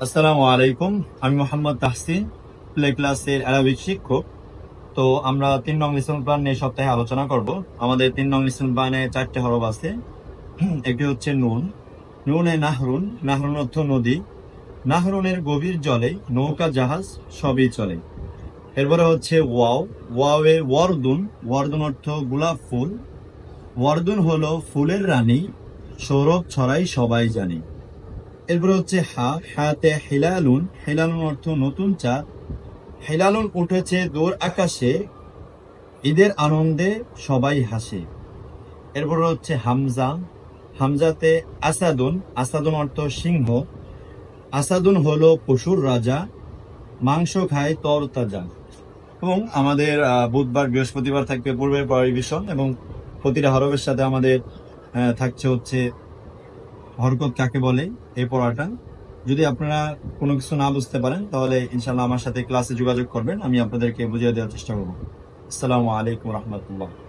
আসসালামু আলাইকুম। আমি মোহাম্মদ তাহসিন প্লে ক্লাসের অ্যারাবিক শিক্ষক। তো আমরা তিন নং লিসন প্ল্যান নিয়ে সপ্তাহে আলোচনা করব। আমাদের তিন নং লিসন প্ল্যানে চারটে হরব আছে। একটি হচ্ছে নুন। নুনে নাহরুন নাহরুন অর্থ নদী। নাহরুনের গভীর জলে নৌকা, জাহাজ সবই চলে। এরপরে হচ্ছে ওয়াও। ওয়াওয়ে ওয়ারদুন। ওয়ারদুন অর্থ গোলাপ ফুল। ওয়ারদুন হলো ফুলের রানী। সৌরভ ছড়াই সবাই জানে। এরপরে হচ্ছে হা, হাতে হেলালুন হেলালুন অর্থ নতুন চাঁদ হেলালুন উঠেছে দূর আকাশে, ঈদের আনন্দে সবাই হাসে। এরপর হচ্ছে হামজা, হামজাতে আসাদুন আসাদুন অর্থ সিংহ। আসাদুন হলো পশুর রাজা, মাংস খায় তরতাজা। এবং আমাদের বুধবার, বৃহস্পতিবার থাকবে পূর্বের পরিবেশন এবং প্রতিটা হরফের সাথে আমাদের থাকছে হচ্ছে হরকত কাকে বলে এই পড়াটা? যদি আপনারা কোনো কিছু না বুঝতে পারেন, তাহলে ইনশাল্লাহ আমার সাথে ক্লাসে যোগাযোগ করবেন, আমি আপনাদেরকে বুঝিয়ে দেওয়ার চেষ্টা করব। আসসালামু আলাইকুম রহমতুল্লাহ।